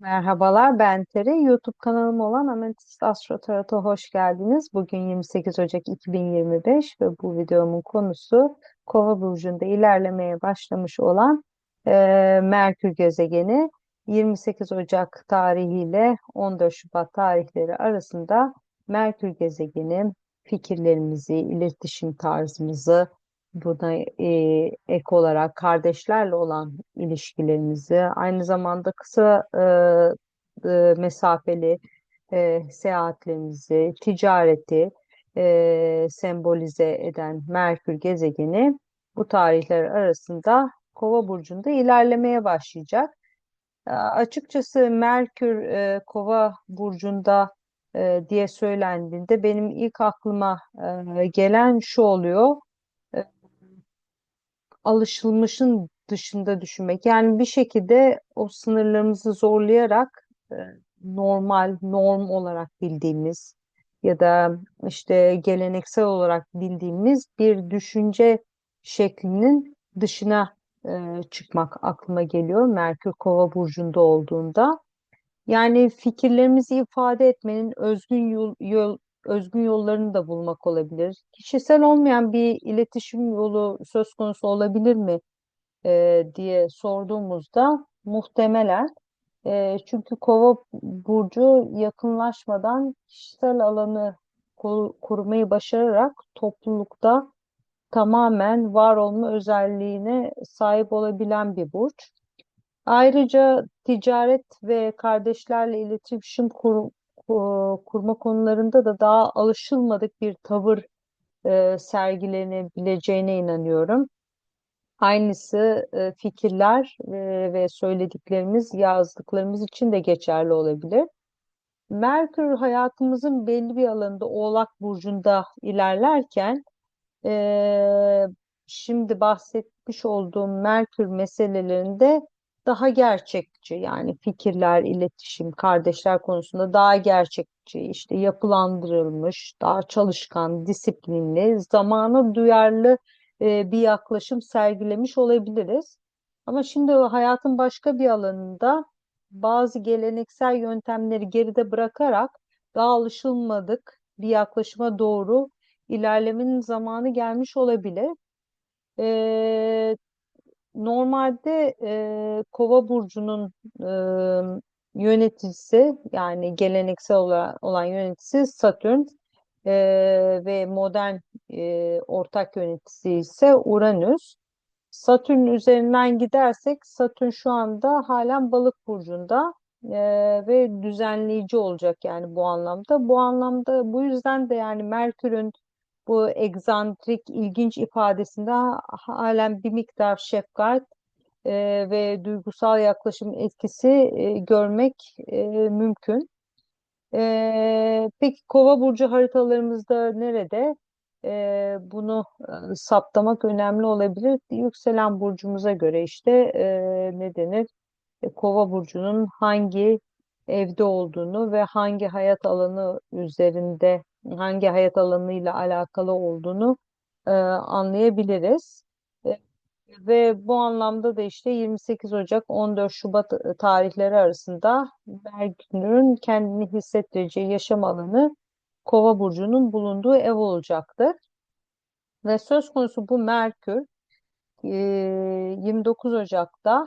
Merhabalar, ben Tere. YouTube kanalım olan Ametist Astro Tarot'a hoş geldiniz. Bugün 28 Ocak 2025 ve bu videomun konusu Kova burcunda ilerlemeye başlamış olan e, Merkür gezegeni 28 Ocak tarihiyle 14 Şubat tarihleri arasında Merkür gezegeni fikirlerimizi, iletişim tarzımızı, buna e, ek olarak kardeşlerle olan ilişkilerimizi, aynı zamanda kısa e, e, mesafeli e, seyahatlerimizi, ticareti e, sembolize eden Merkür gezegeni bu tarihler arasında Kova burcunda ilerlemeye başlayacak. E, açıkçası Merkür e, Kova burcunda e, diye söylendiğinde benim ilk aklıma e, gelen şu oluyor alışılmışın dışında düşünmek. Yani bir şekilde o sınırlarımızı zorlayarak e, normal, norm olarak bildiğimiz ya da işte geleneksel olarak bildiğimiz bir düşünce şeklinin dışına e, çıkmak aklıma geliyor Merkür Kova burcunda olduğunda. Yani fikirlerimizi ifade etmenin özgün yol, yol özgün yollarını da bulmak olabilir. Kişisel olmayan bir iletişim yolu söz konusu olabilir mi e, diye sorduğumuzda muhtemelen e, çünkü Kova burcu yakınlaşmadan kişisel alanı korumayı başararak toplulukta tamamen var olma özelliğine sahip olabilen bir burç. Ayrıca ticaret ve kardeşlerle iletişim kur- ku- kurma konularında da daha alışılmadık bir tavır e, sergilenebileceğine inanıyorum. Aynısı e, fikirler e, ve söylediklerimiz, yazdıklarımız için de geçerli olabilir. Merkür hayatımızın belli bir alanında Oğlak Burcu'nda ilerlerken e, şimdi bahsetmiş olduğum Merkür meselelerinde daha gerçekçi yani fikirler, iletişim, kardeşler konusunda daha gerçekçi, işte yapılandırılmış, daha çalışkan, disiplinli, zamana duyarlı e, bir yaklaşım sergilemiş olabiliriz. Ama şimdi hayatın başka bir alanında bazı geleneksel yöntemleri geride bırakarak daha alışılmadık bir yaklaşıma doğru ilerlemenin zamanı gelmiş olabilir. Ee, normalde e, Kova burcunun e, yöneticisi yani geleneksel olan, olan yöneticisi Satürn e, ve modern e, ortak yöneticisi ise Uranüs. Satürn üzerinden gidersek Satürn şu anda halen Balık burcunda e, ve düzenleyici olacak yani bu anlamda. Bu anlamda bu yüzden de yani Merkür'ün bu egzantrik, ilginç ifadesinde halen bir miktar şefkat e, ve duygusal yaklaşım etkisi e, görmek e, mümkün. E, peki Kova burcu haritalarımızda nerede? E, bunu e, saptamak önemli olabilir. Yükselen burcumuza göre işte e, ne denir? E, Kova burcunun hangi evde olduğunu ve hangi hayat alanı üzerinde, hangi hayat alanıyla alakalı olduğunu e, anlayabiliriz. E, ve bu anlamda da işte 28 Ocak 14 Şubat e, tarihleri arasında Merkür'ün kendini hissettireceği yaşam alanı Kova burcunun bulunduğu ev olacaktır. Ve söz konusu bu Merkür e, 29 Ocak'ta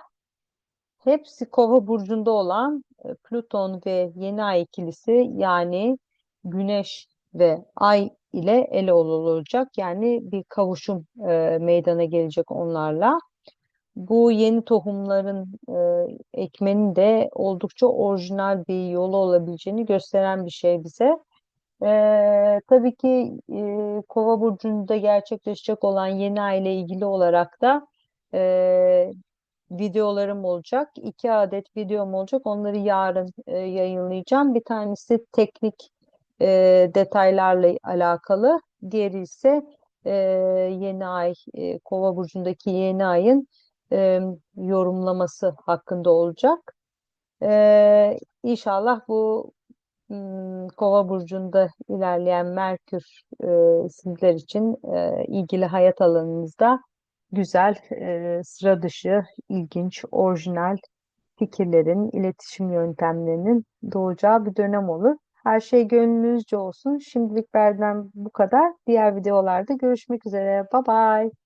hepsi Kova burcunda olan e, Plüton ve Yeni Ay ikilisi yani Güneş ve Ay ile ele olacak. Yani bir kavuşum e, meydana gelecek onlarla. Bu yeni tohumların e, ekmenin de oldukça orijinal bir yolu olabileceğini gösteren bir şey bize. E, tabii ki e, Kova burcunda gerçekleşecek olan yeni ay ile ilgili olarak da e, videolarım olacak. İki adet videom olacak. Onları yarın e, yayınlayacağım. Bir tanesi teknik e, detaylarla alakalı. Diğeri ise e, yeni ay, e, Kova burcundaki yeni ayın e, yorumlaması hakkında olacak. E, İnşallah bu m, Kova burcunda ilerleyen Merkür e, sizler için e, ilgili hayat alanınızda güzel, e, sıra dışı, ilginç, orijinal fikirlerin, iletişim yöntemlerinin doğacağı bir dönem olur. Her şey gönlünüzce olsun. Şimdilik benden bu kadar. Diğer videolarda görüşmek üzere. Bye bye.